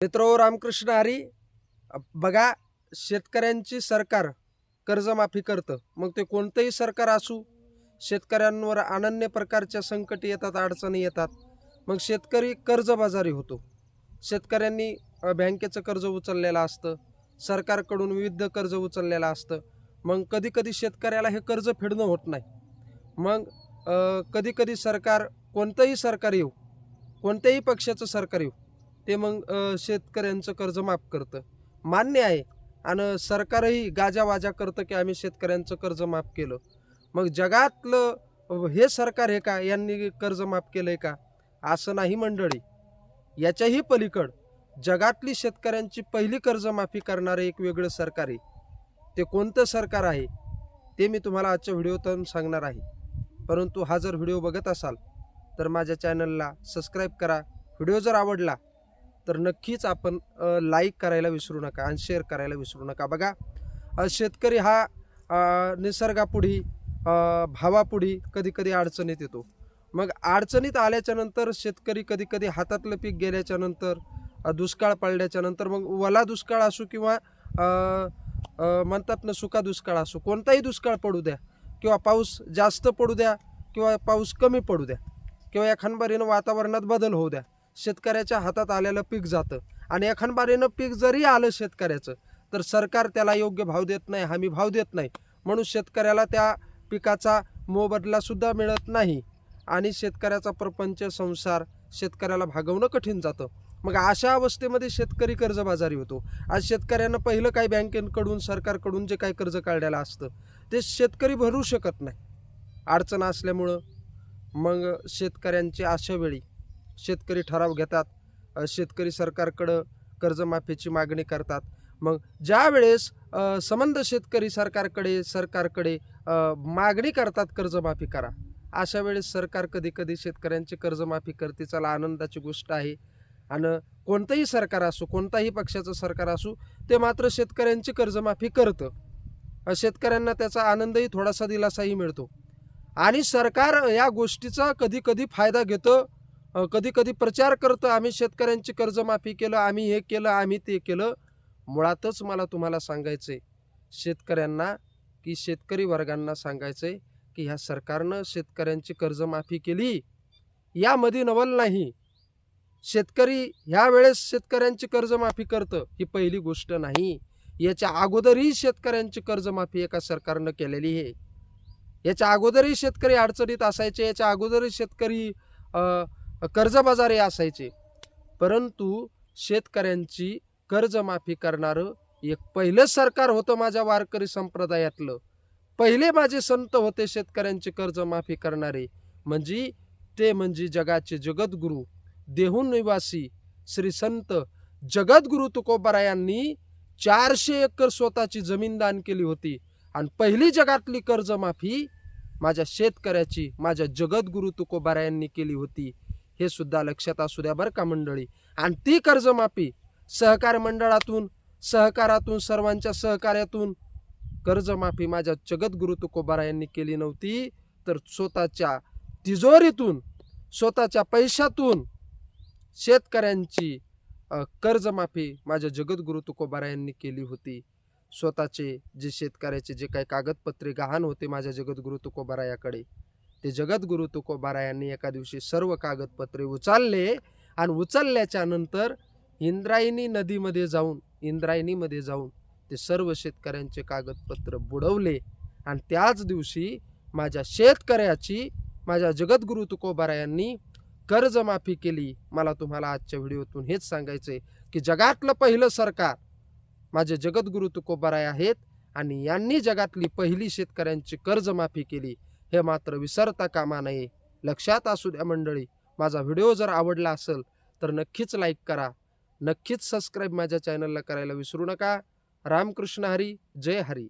मित्र रामकृष्ण हरी बघा शेतकऱ्यांची सरकार कर्जमाफी करतं. मग ते कोणतंही सरकार असू शेतकऱ्यांवर अनन्य प्रकारच्या संकट येतात अडचणी येतात. मग शेतकरी कर्जबाजारी होतो. शेतकऱ्यांनी बँकेचं कर्ज उचललेलं असतं. सरकारकडून विविध कर्ज उचललेलं असतं. मग कधीकधी शेतकऱ्याला हे कर्ज फेडणं होत नाही. मग कधीकधी सरकार कोणतंही सरकार येऊ कोणत्याही पक्षाचं सरकार येऊ ते मग शेतकऱ्यांचं कर्ज माफ करतं. मान्य आहे. आणि सरकारही गाजावाजा करतं की आम्ही शेतकऱ्यांचं कर्ज माफ केलं. मग जगातलं हे सरकार आहे का? यांनी कर्ज माफ केलं आहे का? असं नाही मंडळी. याच्याही पलीकड जगातली शेतकऱ्यांची पहिली कर्जमाफी करणारं एक वेगळं सरकार आहे. ते कोणतं सरकार आहे ते मी तुम्हाला आजच्या व्हिडिओतून सांगणार आहे. परंतु हा जर व्हिडिओ बघत असाल तर माझ्या चॅनलला सबस्क्राईब करा. व्हिडिओ जर आवडला तर नक्कीच आपण लाईक करायला विसरू नका आणि शेअर करायला विसरू नका. बघा शेतकरी हा निसर्गापुढी भावापुढी कधी कधी अडचणीत येतो. मग अडचणीत आल्याच्यानंतर शेतकरी कधी कधी हातातलं पीक गेल्याच्यानंतर दुष्काळ पडल्याच्यानंतर मग वला दुष्काळ असो किंवा म्हणतात ना सुका दुष्काळ असो कोणताही दुष्काळ पडू द्या किंवा पाऊस जास्त पडू द्या किंवा पाऊस कमी पडू द्या किंवा एखानबारीनं वातावरणात बदल होऊ द्या. शेतकऱ्याच्या हातात आलेलं पीक जातं. आणि एखानबारीनं पीक जरी आलं शेतकऱ्याचं तर सरकार त्याला योग्य भाव देत नाही हमी भाव देत नाही. म्हणून शेतकऱ्याला त्या पिकाचा मोबदलासुद्धा मिळत नाही. आणि शेतकऱ्याचा प्रपंच संसार शेतकऱ्याला भागवणं कठीण जातं. मग अशा अवस्थेमध्ये शेतकरी कर्जबाजारी होतो. आज शेतकऱ्यांना पहिलं काही बँकेकडून सरकारकडून जे काही कर्ज काढलेलं असतं ते शेतकरी भरू शकत नाही. अडचण असल्यामुळं मग शेतकऱ्यांची अशा वेळी शेतकरी ठराव घेतात शेतकरी सरकारकडं कर्जमाफीची मागणी करतात. मग ज्यावेळेस संबंध शेतकरी सरकारकडे सरकारकडे मागणी करतात कर्जमाफी करा अशा वेळेस सरकार कधी कधी शेतकऱ्यांची कर्जमाफी करते. चला आनंदाची गोष्ट आहे. आणि कोणतंही सरकार असो कोणताही पक्षाचं सरकार असो ते मात्र शेतकऱ्यांची कर्जमाफी करतं. शेतकऱ्यांना त्याचा आनंदही थोडासा दिलासाही मिळतो. आणि सरकार या गोष्टीचा कधी कधी फायदा घेतं कधी कधी प्रचार करतं आम्ही शेतकऱ्यांची कर्जमाफी केलं आम्ही हे केलं आम्ही ते केलं. मुळातच मला तुम्हाला सांगायचं आहे शेतकऱ्यांना की शेतकरी वर्गांना सांगायचं आहे की ह्या सरकारनं शेतकऱ्यांची कर्जमाफी केली यामध्ये नवल नाही. शेतकरी ह्या वेळेस शेतकऱ्यांची कर्जमाफी करतं ही पहिली गोष्ट नाही. याच्या अगोदरही शेतकऱ्यांची कर्जमाफी एका सरकारनं केलेली आहे. याच्या अगोदरही शेतकरी अडचणीत असायचे याच्या अगोदरही शेतकरी कर्जबाजारी असायचे. परंतु शेतकऱ्यांची कर्जमाफी करणारं एक पहिलं सरकार होतं माझ्या वारकरी संप्रदायातलं. पहिले माझे संत होते शेतकऱ्यांची कर्जमाफी करणारे. म्हणजे ते म्हणजे जगाचे जगद्गुरू देहून निवासी श्री संत जगद्गुरू तुकोबारा यांनी चारशे एकर स्वतःची जमीन दान केली होती. आणि पहिली जगातली कर्जमाफी माझ्या शेतकऱ्याची माझ्या जगद्गुरू तुकोबारा यांनी केली होती. हे सुद्धा लक्षात असू द्या बरं का मंडळी. आणि ती कर्जमाफी सहकार मंडळातून सहकारातून सर्वांच्या सहकार्यातून कर्जमाफी माझ्या जगद्गुरु तुकोबारा यांनी केली नव्हती. तर स्वतःच्या तिजोरीतून स्वतःच्या पैशातून शेतकऱ्यांची कर्जमाफी माझ्या जगद्गुरु तुकोबारा यांनी केली होती. स्वतःचे जे शेतकऱ्याचे जे काही कागदपत्रे गहाण होते माझ्या जगद्गुरु तुकोबारा याकडे ते जगद्गुरू तुकोबारा यांनी एका दिवशी सर्व कागदपत्रे उचलले आणि उचलल्याच्या नंतर इंद्रायणी नदीमध्ये जाऊन इंद्रायणीमध्ये जाऊन ते सर्व शेतकऱ्यांचे कागदपत्र बुडवले. आणि त्याच दिवशी माझ्या शेतकऱ्याची माझ्या जगद्गुरू तुकोबारा यांनी कर्जमाफी केली. मला तुम्हाला आजच्या व्हिडिओतून हेच सांगायचं आहे की जगातलं पहिलं सरकार माझे जगद्गुरू तुकोबाराय आहेत आणि यांनी जगातली पहिली शेतकऱ्यांची कर्जमाफी केली. हे मात्र विसरता कामा नये. लक्षात असू द्या मंडळी माझा व्हिडिओ जर आवडला असेल तर नक्कीच लाईक करा. नक्कीच सबस्क्राईब माझ्या चॅनलला करायला विसरू नका. रामकृष्ण हरी जय हरी.